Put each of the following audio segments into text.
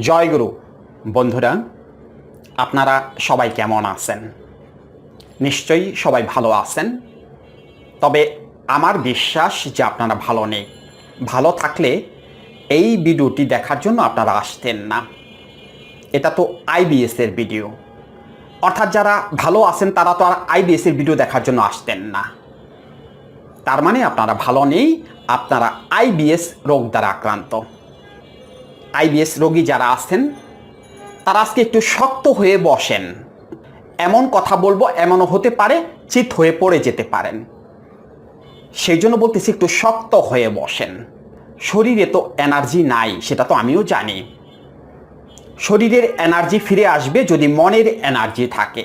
জয়গুরু বন্ধুরা, আপনারা সবাই কেমন আছেন? নিশ্চয়ই সবাই ভালো আছেন। তবে আমার বিশ্বাস যে আপনারা ভালো নেই। ভালো থাকলে এই ভিডিওটি দেখার জন্য আপনারা আসতেন না। এটা তো আইবিএস এর ভিডিও। অর্থাৎ যারা ভালো আছেন, তারা তো আর আইবিএস এর ভিডিও দেখার জন্য আসতেন না। তার মানে আপনারা ভালো নেই, আপনারা আইবিএস রোগ দ্বারা আক্রান্ত। আইবিএস রোগী যারা আছেন, তারা আজকে একটু শক্ত হয়ে বসেন। এমন কথা বলব, এমনও হতে পারে, চিত হয়ে পড়ে যেতে পারেন। সেই জন্য বলতেছি একটু শক্ত হয়ে বসেন। শরীরে তো এনার্জি নাই, সেটা তো আমিও জানি। শরীরের এনার্জি ফিরে আসবে যদি মনের এনার্জি থাকে।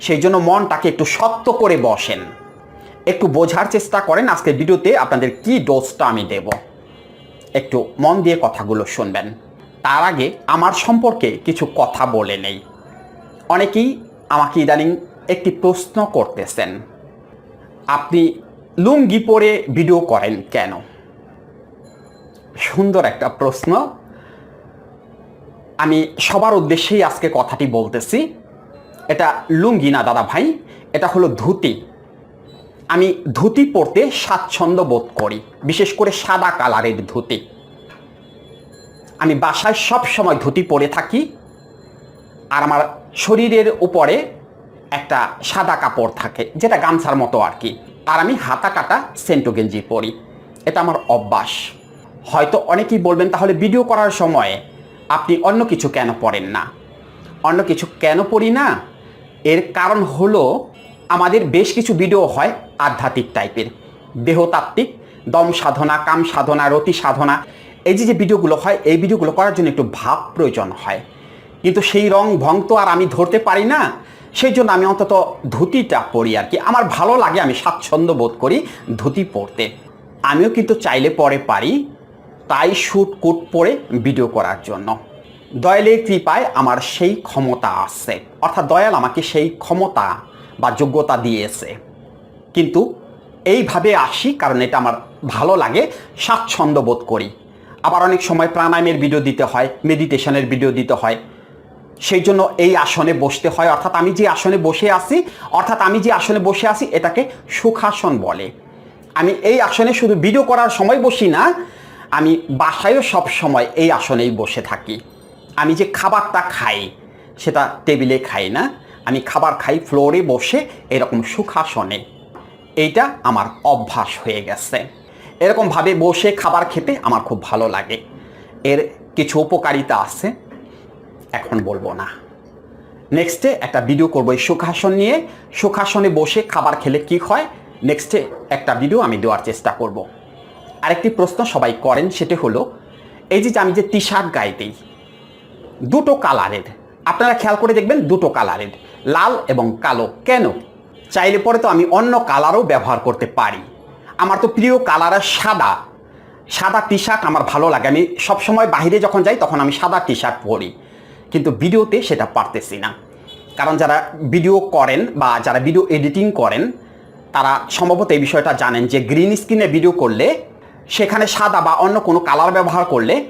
সেই জন্য মনটাকে একটু শক্ত করে বসেন। একটু বোঝার চেষ্টা করেন, আজকের ভিডিওতে আপনাদের কি ডোজটা আমি দেব। একটু মন দিয়ে কথাগুলো শুনবেন। তার আগে আমার সম্পর্কে কিছু কথা বলে নেই। অনেকেই আমাকে ইদানিং একটি প্রশ্ন করতেছেন, আপনি লুঙ্গি পরে ভিডিও করেন কেন? সুন্দর একটা প্রশ্ন। আমি সবার উদ্দেশ্যেই আজকে কথাটি বলতেছি, এটা লুঙ্গি না, দাদা ভাই, এটা হলো ধুতি। আমি ধুতি পরতে স্বাচ্ছন্দ্য বোধ করি, বিশেষ করে সাদা কালারের ধুতি। আমি বাসায় সব সময় ধুতি পরে থাকি আর আমার শরীরের উপরে একটা সাদা কাপড় থাকে, যেটা গামছার মতো আর কি। আর আমি হাতা কাটা সেন্টো গেঞ্জি পরি। এটা আমার অভ্যাস। হয়তো অনেকেই বলবেন, তাহলে ভিডিও করার সময় আপনি অন্য কিছু কেন পড়েন না? অন্য কিছু কেন পড়ি না? এর কারণ হলো আমাদের বেশ কিছু ভিডিও হয় আধ্যাত্মিক টাইপের দেহতাত্ত্বিক, দম সাধনা, কাম সাধনা, রতি সাধনা এই যে যে ভিডিওগুলো হয়, এই ভিডিওগুলো করার জন্য একটু ভাব প্রয়োজন হয়। কিন্তু সেই রং ভং তো আর আমি ধরতে পারি না। সেই জন্য আমি অন্তত ধুতিটা পরি আর কি। আমার ভালো লাগে, আমি স্বাচ্ছন্দ্য বোধ করি ধুতি পরতে। আমিও কিন্তু চাইলে পরে পারি, তাই শুট কুট পরে ভিডিও করার জন্য। দয়ালের কৃপায় আমার সেই ক্ষমতা আছে। অর্থাৎ দয়াল আমাকে সেই ক্ষমতা বা যোগ্যতা দিয়েছে। কিন্তু এইভাবে আসি, কারণ এটা আমার ভালো লাগে, স্বাচ্ছন্দ্য বোধ করি। আবার অনেক সময় প্রাণায়ামের ভিডিও দিতে হয় মেডিটেশনের ভিডিও দিতে হয়। সেই জন্য এই আসনে বসতে হয়। অর্থাৎ আমি যে আসনে বসে আছি, অর্থাৎ আমি যে আসনে বসে আছি, এটাকে সুখাসন বলে। আমি এই আসনে শুধু ভিডিও করার সময় বসি না, আমি বাসায়ও সব সময় এই আসনেই বসে থাকি। আমি যে খাবারটা খাই, সেটা টেবিলে খাই না। আমি খাবার খাই ফ্লোরে বসে এরকম সুখাসনে। এইটা আমার অভ্যাস হয়ে গেছে। এরকমভাবে বসে খাবার খেতে আমার খুব ভালো লাগে। এর কিছু উপকারিতা আছে, এখন বলব না। নেক্সটে একটা ভিডিও করব এই সুখাসন নিয়ে। সুখাসনে বসে খাবার খেলে কি হয়? নেক্সটে একটা ভিডিও আমি দেওয়ার চেষ্টা করব। আরেকটি প্রশ্ন সবাই করেন, সেটি হলো, এই যে আমি যে টি শার্ট গায়ে দিই, দুটো কালারের, আপনারা খেয়াল করে দেখবেন দুটো কালারের, লাল এবং কালো। কেন? চাইলে পরে তো আমি অন্য কালারও ব্যবহার করতে পারি। আমার তো প্রিয় কালার সাদা। সাদা টি শার্ট আমার ভালো লাগে। আমি সবসময় বাইরে যখন যাই, তখন আমি সাদা টি শার্ট পরি। কিন্তু ভিডিওতে সেটা পারতেছি না। কারণ যারা ভিডিও করেন বা যারা ভিডিও এডিটিং করেন, তারা সম্ভবত এই বিষয়টা জানেন যে গ্রিন স্ক্রিনে ভিডিও করলে, সেখানে সাদা বা অন্য কোনো কালার ব্যবহার করলে,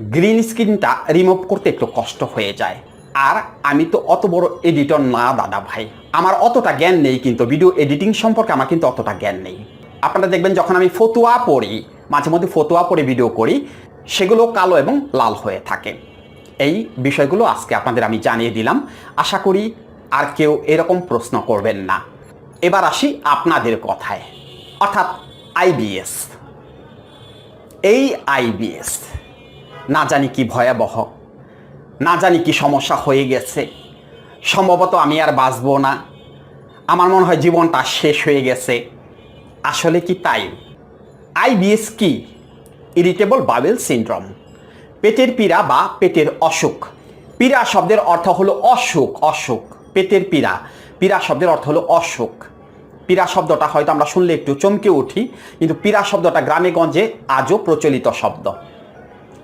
গ্রিন স্ক্রিনটা রিমুভ করতে একটু কষ্ট হয়ে যায়। আর আমি তো অত বড় এডিটর না, দাদা ভাই। আমার অতটা জ্ঞান নেই, কিন্তু ভিডিও এডিটিং সম্পর্কে আমার কিন্তু অতটা জ্ঞান নেই। আপনারা দেখবেন যখন আমি ফতুয়া পড়ি, মাঝে মধ্যে ফতুয়া পড়ে ভিডিও করি, সেগুলো কালো এবং লাল হয়ে থাকে। এই বিষয়গুলো আজকে আপনাদের আমি জানিয়ে দিলাম। আশা করি আর কেউ এরকম প্রশ্ন করবেন না। এবার আসি আপনাদের কথায়। অর্থাৎ আইবিএস এই আইবিএস না জানি কি ভয়াবহ, না জানি কি সমস্যা হয়ে গেছে। সম্ভবত আমি আর বাঁচবো না। আমার মনে হয় জীবনটা শেষ হয়ে গেছে। আসলে কি তাই? আইবিএস কি? Irritable bowel syndrome. পেটের পীড়া বা পেটের অসুখ। পীড়া শব্দের অর্থ হলো অসুখ অসুখ। পেটের পীড়া। পীড়া শব্দের অর্থ হলো অসুখ। পীড়া শব্দটা হয়তো আমরা শুনলে একটু চমকে উঠি, কিন্তু পীড়া শব্দটা গ্রামে গঞ্জে আজও প্রচলিত শব্দ।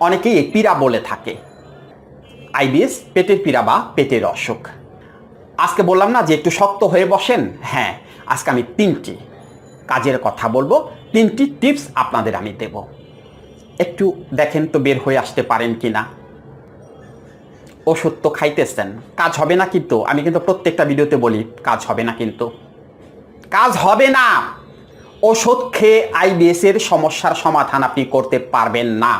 অনেকেই এই পীড়া বলে থাকে। আইবিএস পেটের পীড়া বা পেটের অসুখ। আজকে বললাম না যে একটু শক্ত হয়ে বসেন? হ্যাঁ আজকে আমি তিনটি। কাজের কথা বলব। তিনটি টিপস আপনাদের আমি দেব। একটু দেখেন তো বের হয়ে আসতে পারেন কি না ওষুধ তো খাইতেছেন, কাজ হবে না কিন্তু। আমি কিন্তু প্রত্যেকটা ভিডিওতে বলি, কাজ হবে না কিন্তু। কাজ হবে না। ওষুধ খেয়ে আইবিএস এর সমস্যার সমাধান আপনি করতে পারবেন না।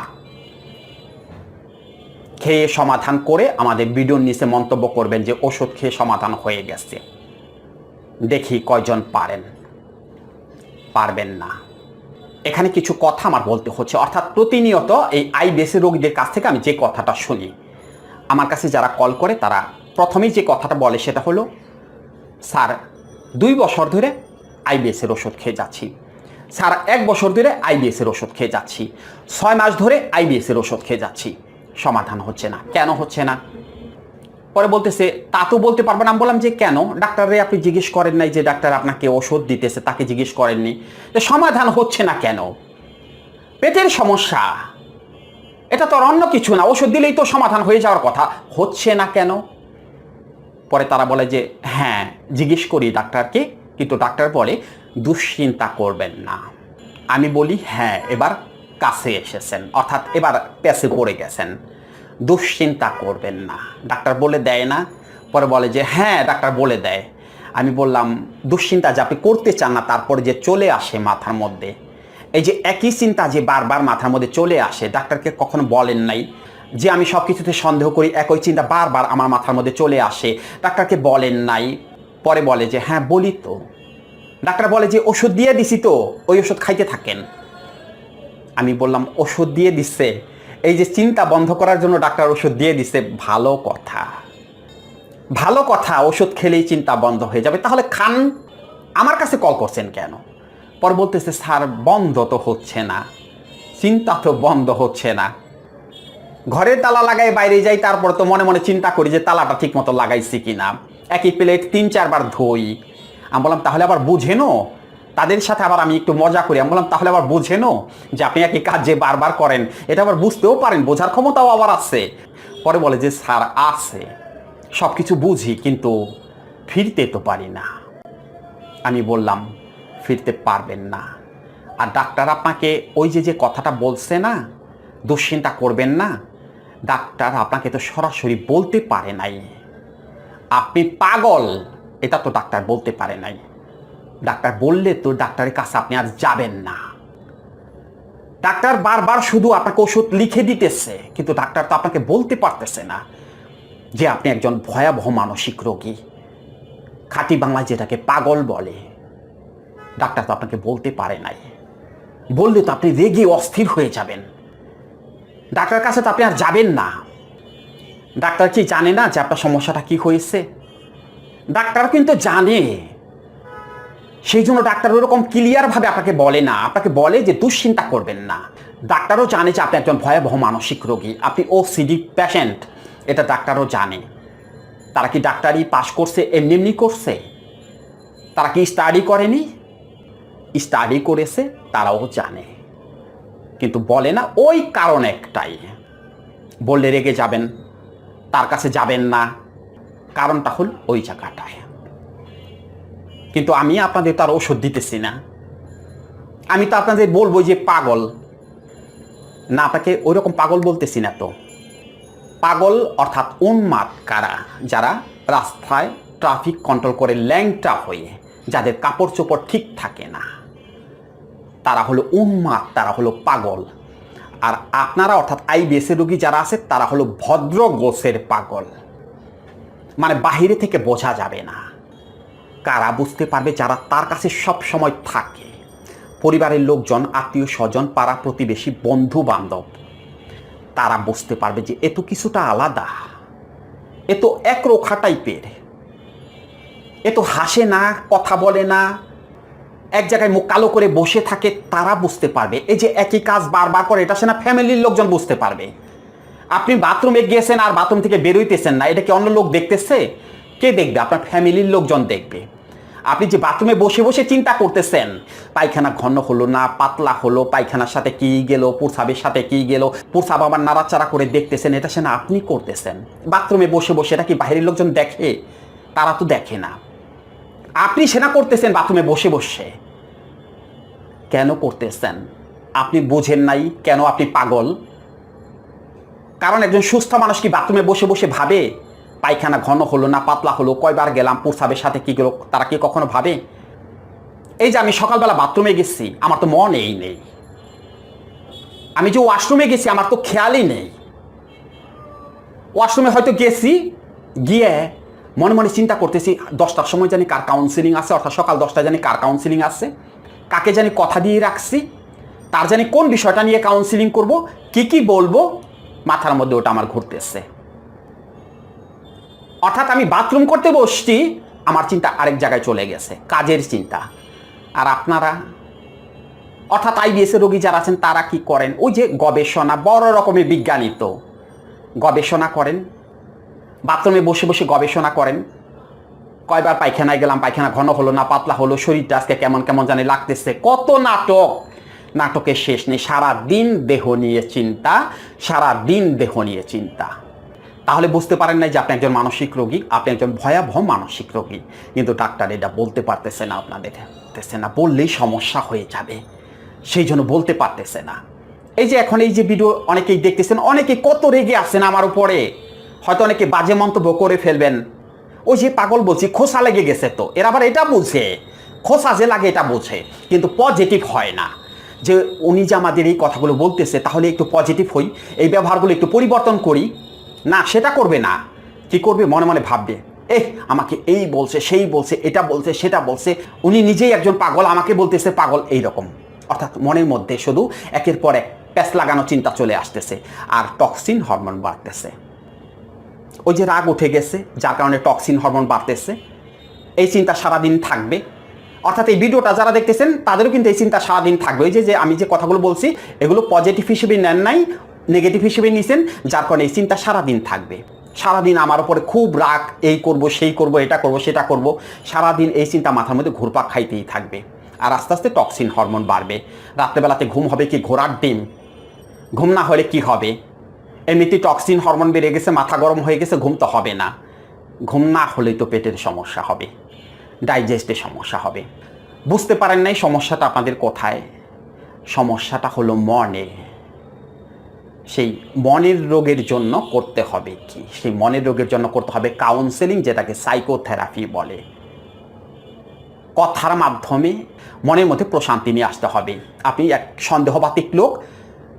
খেয়ে সমাধান করে আমাদের ভিডিওর নিচে মন্তব্য করবেন যে, ওষুধ খেয়ে সমাধান হয়ে গেছে। দেখি কয়জন পারেন। পারবেন না। এখানে কিছু কথা আমার বলতে হচ্ছে। অর্থাৎ প্রতিনিয়ত এই আই আইবিএসি রোগীদের কাছ থেকে আমি যে কথাটা শুনি, আমার কাছে যারা কল করে তারা প্রথমেই যে কথাটা বলে সেটা হলো, স্যার, দুই বছর ধরে আই আইবিএসের ওষুধ খেয়ে যাচ্ছি। স্যার, এক বছর ধরে আই আইবিএসের ওষুধ খেয়ে যাচ্ছি। ছয় মাস ধরে আই আইবিএসের ওষুধ খেয়ে যাচ্ছি। সমাধান হচ্ছে না। কেন হচ্ছে না? পরে বলতেছে, তা তো বলতে পারব না। আমি বললাম যে, কেন? ডাক্তারে আপনি জিজ্ঞেস করেন নাই যে ডাক্তার আপনাকে ওষুধ দিতেছে, তাকে জিজ্ঞেস করেননি। যে সমাধান হচ্ছে না কেন? পেটের সমস্যা। এটা তো অন্য কিছু না। ওষুধ দিলেই তো সমাধান হয়ে যাওয়ার কথা। হচ্ছে না কেন? পরে তারা বলে যে হ্যাঁ জিজ্ঞেস করি ডাক্তারকে, কিন্তু ডাক্তার বলে, দুশ্চিন্তা করবেন না। আমি বলি হ্যাঁ এবার কাছে এসেছেন। অর্থাৎ এবার পেছে পড়ে গেছেন। দুশ্চিন্তা করবেন না। ডাক্তার বলে দেয় না, পরে বলে যে হ্যাঁ ডাক্তার বলে দেয়। আমি বললাম, দুশ্চিন্তা যে আপনি করতে চান না, তারপরে যে চলে আসে মাথার মধ্যে, এই যে একই চিন্তা যে বারবার মাথার মধ্যে চলে আসে, ডাক্তারকে কখনো বলেন নাই যে আমি সব কিছুতে সন্দেহ করি, একই চিন্তা বারবার আমার মাথার মধ্যে চলে আসে? ডাক্তারকে বলেন নাই, পরে বলে যে হ্যাঁ বলি তো। ডাক্তার বলে যে, ওষুধ দিয়ে দিছি তো, ওই ওষুধ খাইতে থাকেন। আমি বললাম, ওষুধ দিয়ে দিচ্ছে এই যে চিন্তা বন্ধ করার জন্য ডাক্তার ওষুধ দিয়ে দিচ্ছে ভালো কথা। ভালো কথা, ওষুধ খেলেই চিন্তা বন্ধ হয়ে যাবে। তাহলে খান, আমার কাছে কল করছেন কেন? পর বলতেছে, স্যার, বন্ধ তো হচ্ছে না। চিন্তা তো বন্ধ হচ্ছে না। ঘরের তালা লাগাই বাইরে যাই, তারপর তো মনে মনে চিন্তা করি যে তালাটা ঠিক মতো লাগাইছি কিনা। একই প্লেট তিন, চারবার ধুই। আমি বললাম, তাহলে আবার বুঝেনো তাদের সাথে আবার আমি একটু মজা করি। আমি বললাম, তাহলে আবার বুঝেনো যে আপনি একই কাজ যে বারবার করেন, এটা আবার বুঝতেও পারেন, বোঝার ক্ষমতাও আবার আছে। পরে বলে যে, স্যার, আছে। সব কিছু বুঝি, কিন্তু ফিরতে তো পারি না। আমি বললাম, ফিরতে পারবেন না। আর ডাক্তার আপনাকে ওই যে যে কথাটা বলছে না, দুশ্চিন্তা করবেন না, ডাক্তার আপনাকে তো সরাসরি বলতে পারে নাই। আপনি পাগল, এটা তো ডাক্তার বলতে পারে নাই। ডাক্তার বললে তো ডাক্তারের কাছে আপনি আর যাবেন না। ডাক্তার বারবার শুধু আপনাকে ওষুধ লিখে দিতেছে, কিন্তু ডাক্তার তো আপনাকে বলতে পারতেছে না যে আপনি একজন ভয়াবহ মানসিক রোগী। খাঁটি বাংলায় যেটাকে পাগল বলে, ডাক্তার তো আপনাকে বলতে পারে নাই। বললে তো আপনি রেগে অস্থির হয়ে যাবেন। ডাক্তার কাছে তো আপনি আর যাবেন না। ডাক্তার কি জানে না যে আপনার সমস্যাটা কি হয়েছে? ডাক্তার কিন্তু জানে। সেই জন্য ডাক্তার ওরকম ক্লিয়ারভাবে আপনাকে বলে না। আপনাকে বলে যে দুশ্চিন্তা করবেন না। ডাক্তারও জানে যে আপনি একজন ভয়াবহ মানসিক রোগী। আপনি ও সিডি পেশেন্ট এটা ডাক্তারও জানে। তারা কি ডাক্তারি পাশ করছে, এমনি এমনি করছে? তারা কি স্টাডি করেনি? স্টাডি করেছে, তারাও জানে। কিন্তু বলে না, ওই কারণ একটাই। বললে রেগে যাবেন, তার কাছে যাবেন না। কারণটা হল ওই জায়গাটায়। কিন্তু আমি আপনাদের তার ওষুধ দিতেছি না। আমি তো আপনাদের বলব যে পাগল। না, আপনাকে ওই রকম পাগল বলতেছি না তো। পাগল অর্থাৎ উন্মাদ কারা? যারা রাস্তায় ট্রাফিক কন্ট্রোল করে ল্যাংটা হয়ে যাদের কাপড় চোপড় ঠিক থাকে না। তারা হলো উন্মাদ, তারা হলো পাগল। আর আপনারা অর্থাৎ আইবিএসএ রোগী যারা আছে, তারা হলো ভদ্র গোছের পাগল। মানে বাহিরে থেকে বোঝা যাবে না। কারা বুঝতে পারবে যারা তার কাছে সব সময় থাকে? পরিবারের লোকজন, আত্মীয় স্বজন, পাড়া প্রতিবেশী, বন্ধু বান্ধব, তারা বুঝতে পারবে যে এ তো কিছুটা আলাদা। এ তো একরোখা টাইপের। এ তো হাসে না, কথা বলে না, এক জায়গায় মুখ কালো করে বসে থাকে, তারা বুঝতে পারবে। এই যে একই কাজ বারবার করে, এটা সে না ফ্যামিলির লোকজন বুঝতে পারবে। আপনি বাথরুমে গিয়েছেন আর বাথরুম থেকে বেরোইতেছেন না, এটা কি অন্য লোক দেখতেছে? কে দেখবে? আপনার ফ্যামিলির লোকজন দেখবে। আপনি যে বাথরুমে বসে বসে চিন্তা করতেছেন, পায়খানা ঘন হলো না, পাতলা হলো, পায়খানার সাথে কি গেল প্রসাবের সাথে কি গেল প্রসাব আবার নাড়াচাড়া করে দেখতেছেন, এটা সে না আপনি করতেছেন। বাথরুমে বসে বসে এটা কি বাইরের লোকজন দেখে? তারা তো দেখে না। আপনি সেনা করতেছেন বাথরুমে বসে বসে। কেন করতেছেন? আপনি বোঝেন নাই কেন আপনি পাগল? কারণ একজন সুস্থ মানুষ কি বাথরুমে বসে বসে ভাবে? পায়খানা ঘন হলো না পাতলা হলো? কয়বার গেলাম প্রস্রাবের সাথে? কি গেলো? তারা কি কখনো ভাবে? এই যে আমি সকালবেলা বাথরুমে গেছি, আমার তো মন এই নেই। আমি যে ওয়াশরুমে গেছি, আমার তো খেয়ালই নেই। ওয়াশরুমে হয়তো গেছি, গিয়ে মনে মনে চিন্তা করতেছি, দশটার সময় জানি কার কাউন্সিলিং আছে, অর্থাৎ সকাল দশটা জানি কার কাউন্সিলিং আছে, কাকে জানি কথা দিয়ে রাখছি, তার জানি কোন বিষয়টা নিয়ে কাউন্সিলিং করব, কি কি বলব, মাথার মধ্যে ওটা আমার ঘুরতেছে। অর্থাৎ আমি বাথরুম করতে বসছি, আমার চিন্তা আরেক জায়গায় চলে গেছে, কাজের চিন্তা। আর আপনারা, অর্থাৎ আইবিএস রোগী যারা আছেন, তারা কি করেন? ওই যে গবেষণা, বড় রকমের বিজ্ঞানী তো। গবেষণা করেন, বাথরুমে বসে বসে গবেষণা করেন। কয়বার পায়খানায় গেলাম, পায়খানা ঘন হলো না, পাতলা হলো, শরীরটা আজকে কেমন কেমন জানি লাগতেছে। কত নাটক! নাটকের শেষ নেই সারা দিন দেহ নিয়ে চিন্তা সারা দিন দেহ নিয়ে চিন্তা। তাহলে বুঝতে পারেন না যে আপনি একজন মানসিক রোগী, আপনি একজন ভয়াবহ মানসিক রোগী। কিন্তু ডাক্তার এটা বলতে পারতেছে না আপনাদের না, বললেই সমস্যা হয়ে যাবে। সেই জন্য বলতে পারতেছে না। এই যে এখন এই যে ভিডিও অনেকেই দেখতেছেন, অনেকে কত রেগে আছেন আমার উপরে। হয়তো অনেকে বাজে মন্তব্য করে ফেলবেন। ওই যে পাগল বলছি, খোসা লেগে গেছে তো। এরা আবার এটা বুঝে। খোসা যে লাগে এটা বোঝে। কিন্তু পজিটিভ হয় না। যে উনি যে আমাদের এই কথাগুলো বলতেছে, তাহলে একটু পজিটিভ হই। এই ব্যবহারগুলো একটু পরিবর্তন করি। না, সেটা করবে না। কি করবে, মনে মনে ভাববে, এহ, আমাকে এই বলছে, সেই বলছে, এটা বলছে, সেটা বলছে। উনি নিজেই একজন পাগল, আমাকে বলতেছে পাগল এই রকম অর্থাৎ মনের মধ্যে শুধু একের পর এক প্যাস লাগানো চিন্তা চলে আসতেছে আর টক্সিন হরমোন বাড়তেছে। ওই যে রাগ উঠে গেছে, যার কারণে টক্সিন হরমোন বাড়তেছে। এই চিন্তা সারাদিন থাকবে। অর্থাৎ এই ভিডিওটা যারা দেখতেছেন, তাদেরও কিন্তু এই চিন্তা সারাদিন থাকবে। ওই যে আমি যে কথাগুলো বলছি, এগুলো পজিটিভ হিসেবে নেন নাই নেগেটিভ হিসেবে নিছেন, যার কারণে এই চিন্তা সারাদিন থাকবে। সারাদিন আমার উপরে খুব রাগ, এই করব, সেই করব, এটা করব, সেটা করব। সারাদিন এই চিন্তা মাথার মধ্যে ঘুরপাক খাইতেই থাকবে। আর আস্তে আস্তে টক্সিন হরমোন বাড়বে। রাত্রেবেলাতে ঘুম হবে কি? ঘোড়ার ডিম। ঘুম না হলে কি হবে? এমনিতে টক্সিন হরমোন বেড়ে গেছে, মাথা গরম হয়ে গেছে, ঘুম তো হবে না। ঘুম না হলেই তো পেটের সমস্যা হবে। ডাইজেস্টের সমস্যা হবে। বুঝতে পারেন নাই সমস্যাটা আপনাদের কোথায়? সমস্যাটা হলো মনে সেই মনের রোগের জন্য করতে হবে কি? সেই মনের রোগের জন্য করতে হবে কাউন্সেলিং যেটাকে সাইকোথেরাপি বলে। কথার মাধ্যমে মনের মধ্যে প্রশান্তি নিয়ে আসতে হবে। আপনি এক সন্দেহবাতিক লোক,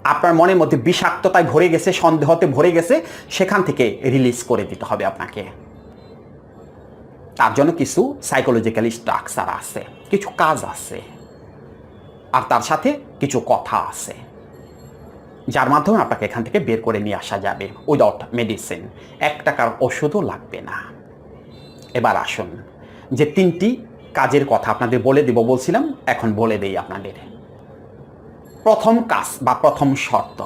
আপনার মনের মধ্যে বিষাক্ততায় ভরে গেছে, সন্দেহতে ভরে গেছে, সেখান থেকে রিলিজ করে দিতে হবে আপনাকে। তার জন্য কিছু সাইকোলজিক্যালি স্ট্রাকচার আছে, কিছু কাজ আছে, আর তার সাথে কিছু কথা আছে। যার মাধ্যমে আপনাকে এখান থেকে বের করে নিয়ে আসা যাবে উইদাউট মেডিসিন এক টাকার ওষুধও লাগবে না। এবার আসুন, যে তিনটি কাজের কথা আপনাদের বলে দিব, বলছিলাম, এখন বলে দেই আপনাদের। প্রথম কাজ বা প্রথম শর্ত।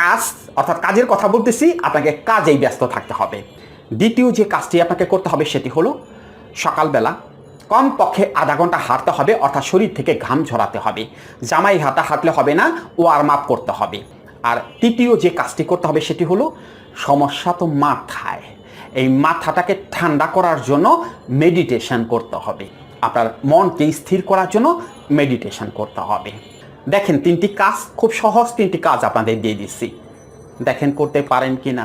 কাজ, অর্থাৎ কাজের কথা বলতেছি, আপনাকে কাজেই ব্যস্ত থাকতে হবে। দ্বিতীয় যে কাজটি আপনাকে করতে হবে, সেটি হলো সকালবেলা কমপক্ষে আধা ঘণ্টা হাঁটতে হবে, অর্থাৎ শরীর থেকে ঘাম ঝরাতে হবে। জামাই হাতা হাঁটলে হবে না, ওয়ার্ম আপ করতে হবে। আর তৃতীয় যে কাজটি করতে হবে সেটি হলো, সমস্যা তো মাথায়। এই মাথাটাকে ঠান্ডা করার জন্য মেডিটেশন করতে হবে। আপনার মনকে স্থির করার জন্য মেডিটেশন করতে হবে। দেখেন, তিনটি কাজ খুব সহজ, তিনটি কাজ আপনাদের দিয়ে দিচ্ছি। দেখেন, করতে পারেন কি না